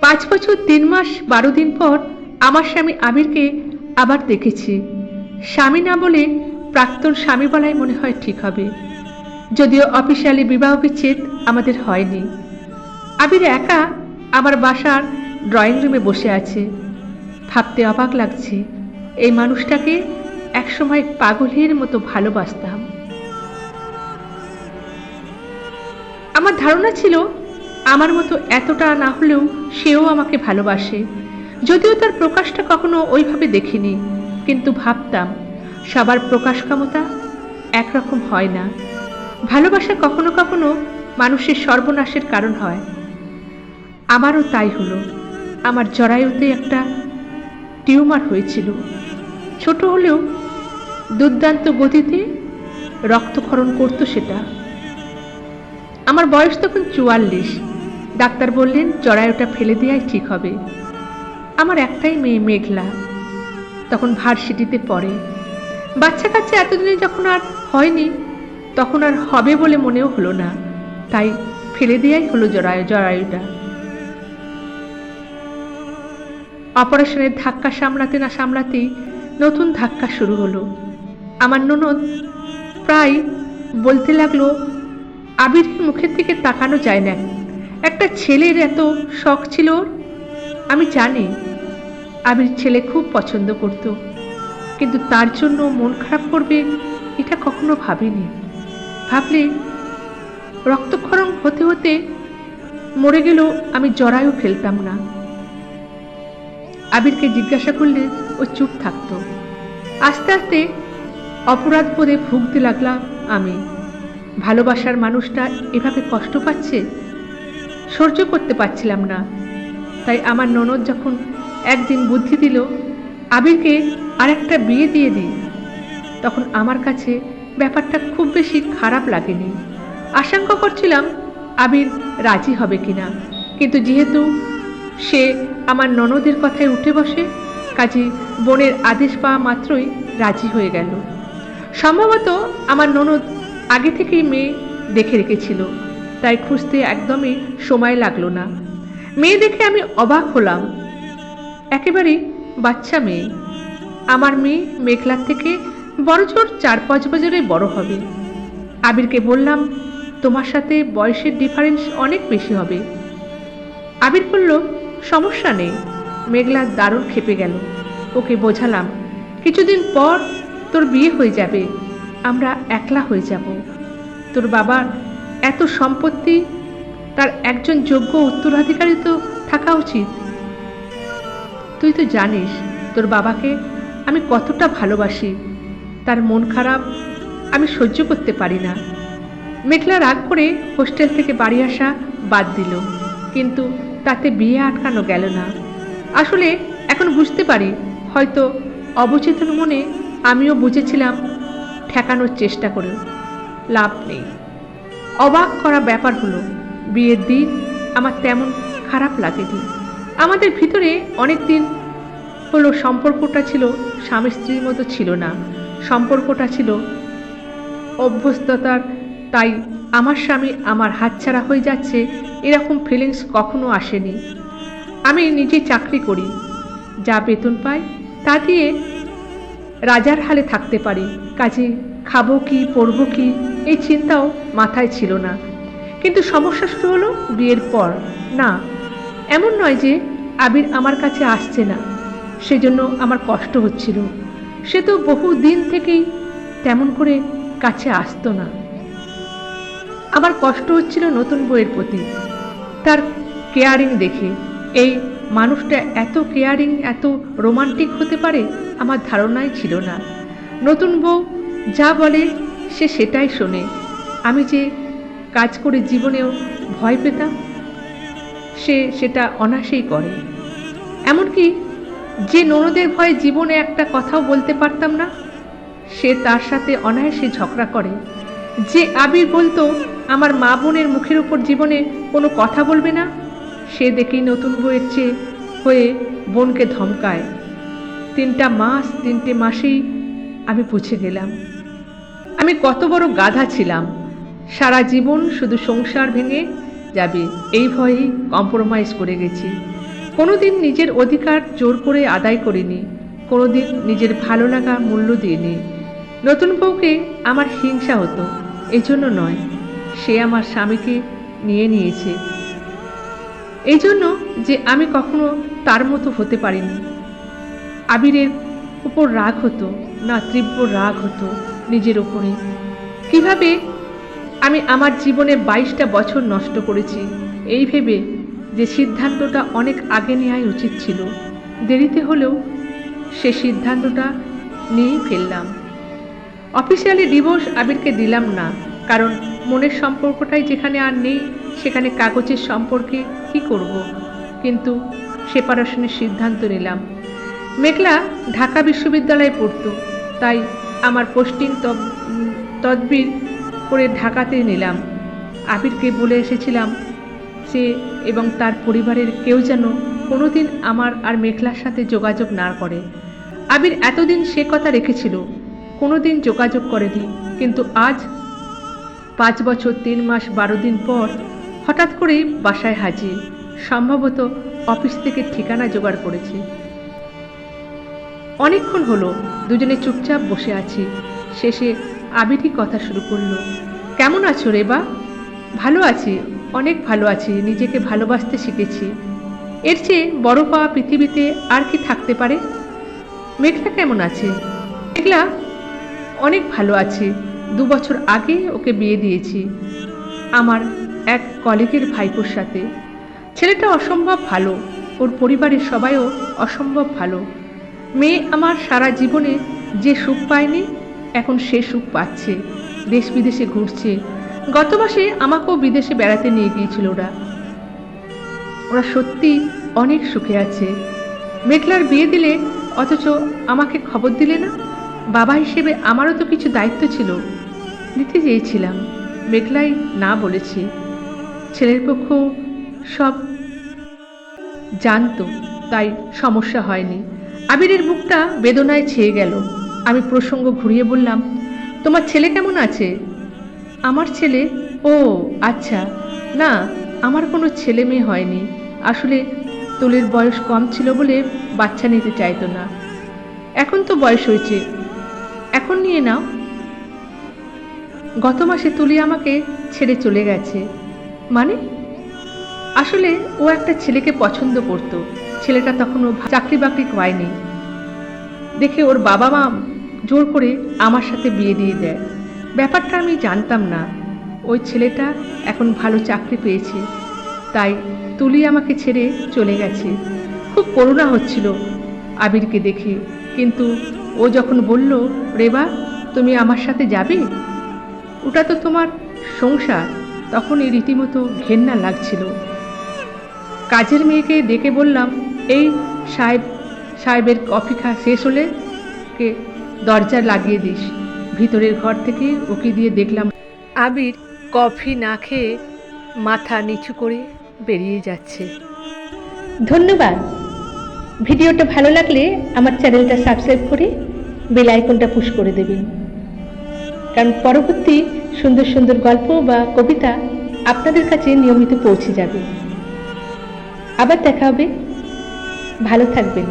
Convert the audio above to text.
পাঁচ বছর, তিন মাস, বারো দিন পর আমার স্বামী আমিরকে আবার দেখেছি। স্বামী না বলে প্রাক্তন স্বামী বলাই মনে হয় ঠিক হবে। যদিও অফিসিয়ালি বিবাহ বিচ্ছেদ আমাদের হয়নি। আবির একা আমার বাসার ড্রয়িং রুমে বসে আছে। ভাবতে অবাক লাগছে, এই মানুষটাকে একসময় পাগলের মতো ভালোবাসতাম। আমার ধারণা ছিল আমার মতো এতটা না হলেও সেও আমাকে ভালোবাসে। যদিও তার প্রকাশটা কখনো ওইভাবে দেখিনি, কিন্তু ভাবতাম, সবার প্রকাশ ক্ষমতা একরকম হয় না। ভালোবাসা কখনো কখনো মানুষের সর্বনাশের কারণ হয়। আমারও তাই হলো। আমার জরায়ুতে একটা টিউমার হয়েছিল। ছোট হলেও দুর্দান্ত গতিতে রক্তক্ষরণ করতো সেটা। আমার বয়স তখন চুয়াল্লিশ। ডাক্তার বললেন জরায়ুটা ফেলে দেওয়াই ঠিক হবে। আমার একটাই মেয়ে মেঘলা। তখন ভার্সিটিতে পড়ে। বাচ্চা কাচ্চা এতদিনে যখন আর হয়নি, তখন আর হবে বলে মনেও হলো না। তাই ফেলে দেওয়াই হলো জরায়ু, জরায়ুটা। অপারেশনের ধাক্কা সামলাতে না সামলাতেই নতুন ধাক্কা শুরু হলো। আমার ননদ প্রায় বলতে লাগল আবিরের মুখের দিকে তাকানো যায় না? একটা ছেলের এত শখ ছিল আমি জানি আবির ছেলে খুব পছন্দ করত, কিন্তু তার জন্য মন খারাপ করবে এটা কখনো ভাবিনি। ভাবলে রক্তক্ষরণ হতে হতে মরে গেলেও আমি জরায়ু ফেলতাম না। আবিরকে জিজ্ঞাসা করলে ও চুপ থাকতো। আস্তে আস্তে অপরাধ বোধে ভুগতে লাগলাম আমি। ভালোবাসার মানুষটা এভাবে কষ্ট পাচ্ছে? সহ্য করতে পারছিলাম না। তাই আমার ননদ যখন একদিন বুদ্ধি দিল, আবিরকে আর একটা বিয়ে দিয়ে দিই, তখন আমার কাছে ব্যাপারটা খুব বেশি খারাপ লাগেনি। আশঙ্কা করছিলাম আবির রাজি হবে কিনা। কিন্তু যেহেতু সে আমার ননদের কথায় উঠে বসে, কাজে বোনের আদেশ পাওয়া মাত্রই রাজি হয়ে গেল। সম্ভবত আমার ননদ আগে থেকেই মেয়ে দেখে রেখেছিল। তাই খুঁজতে একদমই সময় লাগল না। মেয়ে দেখে আমি অবাক হলাম। একেবারে বাচ্চা মেয়ে। আমার মেয়ে মেঘলার থেকে বড় বড়জোর চার পাঁচ বছরে বড় হবে। আবিরকে বললাম, তোমার সাথে বয়সের ডিফারেন্স অনেক বেশি হবে। আবির বলল, সমস্যা নেই। মেঘলা দারুণ খেপে গেল। ওকে বোঝালাম, কিছুদিন পর তোর বিয়ে হয়ে যাবে। আমরা একলা হয়ে যাব। তোর বাবার এত সম্পত্তি, তার একজন যোগ্য উত্তরাধিকারী তো থাকা উচিত। তুই তো জানিস, তোর বাবাকে আমি কতটা ভালোবাসি। তার মন খারাপ, আমি সহ্য করতে পারি না। মেঘলা রাগ করে হোস্টেল থেকে বাড়ি আসা বাদ দিল, কিন্তু তাতে বিয়ে আটকানো গেল না। আসলে এখন বুঝতে পারি, হয়তো অবচেতন মনে আমিও বুঝেছিলাম, ঠেকানোর চেষ্টা করে লাভ নেই। অবাক করা ব্যাপার হলো, বিয়ের দিন আমার তেমন খারাপ লাগেনি। আমাদের ভিতরে অনেক দিন হলো সম্পর্কটা ছিল স্বামী স্ত্রীর মতো ছিল না। সম্পর্কটা ছিল অভ্যস্ততার, তাই আমার স্বামী আমার হাতছাড়া হয়ে যাচ্ছে এরকম ফিলিংস কখনো আসেনি। আমি নিজে চাকরি করি, যা বেতন পাই তা দিয়ে রাজার হালে থাকতে পারি, কাজে খাব কি, পরবো কি এই চিন্তাও মাথায় ছিল না। কিন্তু সমস্যা শুরু হলো বিয়ের পর। না, এমন নয় যে আবির আমার কাছে আসছে না। সেজন্য আমার কষ্ট হচ্ছিল। সে তো বহু দিন থেকেই তেমন করে কাছে আসতো না। আমার কষ্ট হচ্ছিল নতুন বইয়ের প্রতি। তার কেয়ারিং দেখে। এই মানুষটা এত কেয়ারিং এত রোমান্টিক হতে পারে, আমার ধারণাই ছিল না। নতুন বউ যা বলে সে সেটাই শোনে। আমি যে কাজ করে জীবনেও ভয় পেতাম, সে সেটা অনাসেই করে। এমনকি যে ননদের ভয়ে জীবনে একটা কথাও বলতে পারতাম না, সে তার সাথে অনায়াসে ঝগড়া করে। যে আবির বলতো, আমার মা বোনের মুখের উপর জীবনে কোনো কথা বলবে না সে দেখেই নতুন বইয়ের চেয়ে হয়ে বোনকে ধমকায়। তিনটা মাস, তিনটে মাসেই আমি বুঝে গেলাম। আমি কত বড় গাধা ছিলাম। সারা জীবন শুধু সংসার ভেঙে যাবে, এই ভয়েই কম্প্রোমাইজ করে গেছি। কোনোদিন নিজের অধিকার জোর করে আদায় করিনি, কোনোদিন নিজের ভালো লাগা মূল্য দিইনি। নতুন বউকে আমার হিংসা হতো, এজন্য নয়, সে আমার স্বামীকে নিয়ে নিয়েছে। এই জন্য যে আমি কখনো তার মতো হতে পারিনি। আবিরের উপর রাগ হতো, না তীব্র রাগ হতো নিজের ওপরে কীভাবে আমি আমার জীবনে বাইশটা বছর নষ্ট করেছি, এই ভেবে যে সিদ্ধান্তটা অনেক আগে নেওয়াই উচিত ছিল। দেরিতে হলেও সে সিদ্ধান্তটা নিয়েই ফেললাম। অফিসিয়ালি ডিভোর্স আবিরকে দিলাম না, কারণ মনের সম্পর্কটাই যেখানে আর নেই, সেখানে কাগজের সম্পর্কে কি করব? কিন্তু সেপারেশনের সিদ্ধান্ত নিলাম। মেঘলা ঢাকা বিশ্ববিদ্যালয়ে পড়তো, তাই আমার পোস্টিং তদবির করে ঢাকাতে নিলাম। আবিরকে বলে এসেছিলাম সে এবং তার পরিবারের কেউ যেন কোনোদিন আমার আর মেঘলার সাথে যোগাযোগ না করে। আবির এতদিন সে কথা রেখেছিল, কোনোদিন যোগাযোগ করেনি, কিন্তু আজ পাঁচ বছর, তিন মাস, বারো দিন পর হঠাৎ করেই বাসায় হাজির। সম্ভবত অফিস থেকে ঠিকানা জোগাড় করেছে। অনেকক্ষণ হলো, দুজনে চুপচাপ বসে আছি। শেষে আবিরই কথা শুরু করল, কেমন আছো রেবা ভালো আছি, অনেক ভালো আছি, নিজেকে ভালোবাসতে শিখেছি। এর চেয়ে বড় পাওয়া পৃথিবীতে আর কি থাকতে পারে? মেঘলা কেমন আছে? মেঘলা, অনেক ভালো আছে। দু বছর আগে ওকে বিয়ে দিয়েছি, আমার এক কলেজের ভাইপোর সাথে। ছেলেটা অসম্ভব ভালো, ওর পরিবারের সবাইও অসম্ভব ভালো। মেয়ে আমার সারা জীবনে যে সুখ পায়নি, এখন সে সুখ পাচ্ছে। দেশ বিদেশে ঘুরছে। গত মাসে আমাকেও বিদেশে বেড়াতে নিয়ে গিয়েছিল ওরা। ওরা সত্যি অনেক সুখে আছে। মেঘলার বিয়ে দিলে অথচ আমাকে খবর দিলে না? বাবা হিসেবে আমারও তো কিছু দায়িত্ব ছিল। নিতে চেয়েছিলাম। মেঘলাই না বলেছে। ছেলের পক্ষ সব জানতো, তাই সমস্যা হয়নি। আবিরের বুকটা বেদনায় ছেয়ে গেল। আমি প্রসঙ্গ ঘুরিয়ে বললাম, তোমার ছেলে কেমন আছে? আমার ছেলে? ও আচ্ছা। না, আমার কোনো ছেলে মেয়ে হয়নি। আসলে তুলির বয়স কম ছিল বলে বাচ্চা নিতে চাইতো না। এখন তো বয়স হয়েছে। এখন নিয়ে নাও। গত মাসে তুলি আমাকে ছেড়ে চলে গেছে। মানে? আসলে ও একটা ছেলেকে পছন্দ করত। ছেলেটা তখনও চাকরি বাকরি হয়নি দেখে ওর বাবা মা জোর করে আমার সাথে বিয়ে দিয়ে দেয়। ব্যাপারটা আমি জানতাম না। ওই ছেলেটা এখন ভালো চাকরি পেয়েছে। তাই তুলি আমাকে ছেড়ে চলে গেছে। খুব করুণা হচ্ছিল আবিরকে দেখে। কিন্তু ও যখন বলল রেবা তুমি আমার সাথে যাবে? ওটা তো তোমার সংসার। তখন এই রীতিমতো ঘেন্না লাগছিল। কাজের মেয়েকে ডেকে বললাম এই সাহেব, সাহেবের খা, শেষ হলে কে দরজা লাগিয়ে দিস। ভিতরের ঘর থেকে ওকে দিয়ে দেখলাম। আবির কফি না খেয়ে মাথা নিচু করে বেরিয়ে যাচ্ছে। ধন্যবাদ। ভিডিওটা ভালো লাগলে আমার চ্যানেলটা সাবস্ক্রাইব করে বেল আইকনটা পুশ করে দেবেন। কারণ পরবর্তী সুন্দর সুন্দর গল্প বা কবিতা আপনাদের কাছে নিয়মিত পৌঁছে যাবে। আবার দেখা হবে ভালো থাকবেন।